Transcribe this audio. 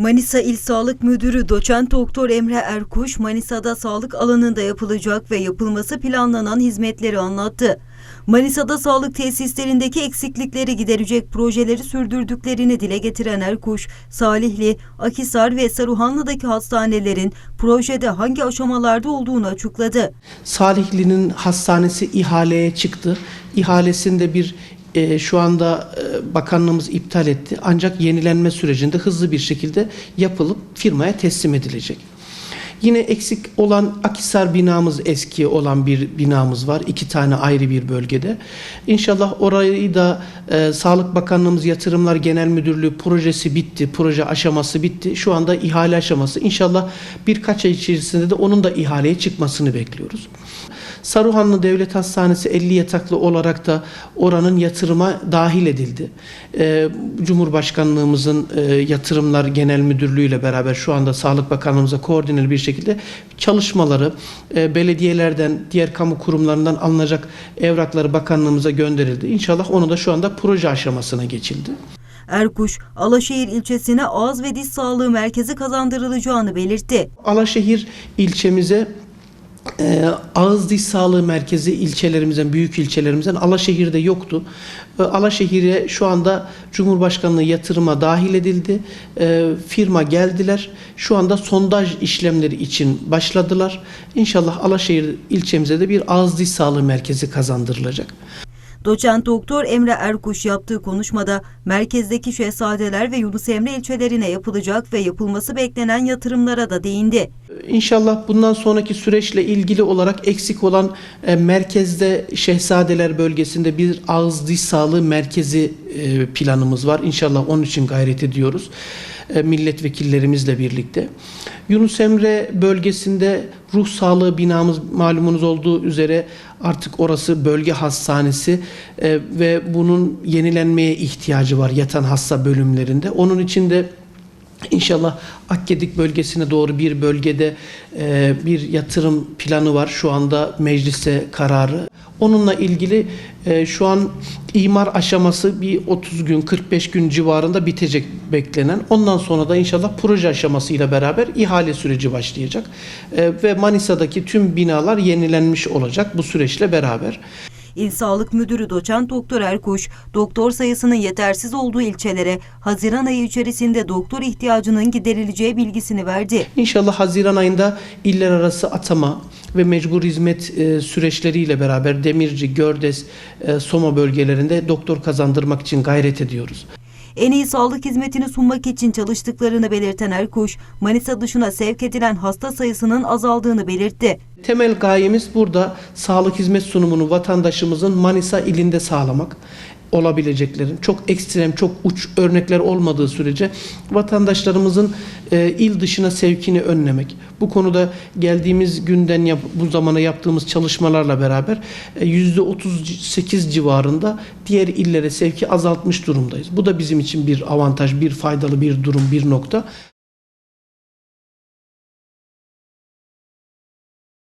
Manisa İl Sağlık Müdürü Doçent Doktor Emre Erkuş, Manisa'da sağlık alanında yapılacak ve yapılması planlanan hizmetleri anlattı. Manisa'da sağlık tesislerindeki eksiklikleri giderecek projeleri sürdürdüklerini dile getiren Erkuş, Salihli, Akisar ve Saruhanlı'daki hastanelerin projede hangi aşamalarda olduğunu açıkladı. Salihli'nin hastanesi ihaleye çıktı. İhalesinde bir e, şu anda e, bakanlığımız iptal etti. Ancak yenilenme sürecinde hızlı bir şekilde yapılıp firmaya teslim edilecek. Yine eksik olan Akisar binamız eski olan bir binamız var. iki tane ayrı bir bölgede. İnşallah orayı da e, Sağlık Bakanlığımız Yatırımlar Genel Müdürlüğü projesi bitti. Proje aşaması bitti. Şu anda ihale aşaması. İnşallah birkaç ay içerisinde de onun da ihaleye çıkmasını bekliyoruz. Saruhanlı Devlet Hastanesi 50 yataklı olarak da oranın yatırıma dahil edildi. Ee, Cumhurbaşkanlığımızın e, Yatırımlar Genel Müdürlüğü ile beraber şu anda Sağlık Bakanlığımıza koordineli bir şekilde çalışmaları e, belediyelerden, diğer kamu kurumlarından alınacak evrakları bakanlığımıza gönderildi. İnşallah onu da şu anda proje aşamasına geçildi. Erkuş, Alaşehir ilçesine ağız ve diş sağlığı merkezi kazandırılacağını belirtti. Alaşehir ilçemize e, ağız diş sağlığı merkezi ilçelerimizden, büyük ilçelerimizden Alaşehir'de yoktu. E, Alaşehir'e şu anda Cumhurbaşkanlığı yatırıma dahil edildi. E, firma geldiler. Şu anda sondaj işlemleri için başladılar. İnşallah Alaşehir ilçemize de bir ağız diş sağlığı merkezi kazandırılacak. Doçent Doktor Emre Erkuş yaptığı konuşmada merkezdeki Şehzadeler ve Yunus Emre ilçelerine yapılacak ve yapılması beklenen yatırımlara da değindi. İnşallah bundan sonraki süreçle ilgili olarak eksik olan e, merkezde Şehzadeler bölgesinde bir ağız diş sağlığı merkezi e, planımız var. İnşallah onun için gayret ediyoruz. E, milletvekillerimizle birlikte. Yunus Emre bölgesinde ruh sağlığı binamız malumunuz olduğu üzere artık orası bölge hastanesi e, ve bunun yenilenmeye ihtiyacı var yatan hasta bölümlerinde. Onun için de İnşallah Akgedik bölgesine doğru bir bölgede e, bir yatırım planı var. Şu anda mecliste kararı. Onunla ilgili e, şu an imar aşaması bir 30 gün 45 gün civarında bitecek beklenen. Ondan sonra da inşallah proje aşamasıyla beraber ihale süreci başlayacak. E, ve Manisa'daki tüm binalar yenilenmiş olacak bu süreçle beraber. İl Sağlık Müdürü Doçent Doktor Erkuş, doktor sayısının yetersiz olduğu ilçelere Haziran ayı içerisinde doktor ihtiyacının giderileceği bilgisini verdi. İnşallah Haziran ayında iller arası atama ve mecbur hizmet e, süreçleriyle beraber Demirci, Gördes, e, Soma bölgelerinde doktor kazandırmak için gayret ediyoruz. En iyi sağlık hizmetini sunmak için çalıştıklarını belirten Erkuş, Manisa dışına sevk edilen hasta sayısının azaldığını belirtti. Temel gayemiz burada sağlık hizmet sunumunu vatandaşımızın Manisa ilinde sağlamak olabileceklerin çok ekstrem, çok uç örnekler olmadığı sürece vatandaşlarımızın e, il dışına sevkini önlemek. Bu konuda geldiğimiz günden yap, bu zamana yaptığımız çalışmalarla beraber e, %38 civarında diğer illere sevki azaltmış durumdayız. Bu da bizim için bir avantaj, bir faydalı bir durum, bir nokta.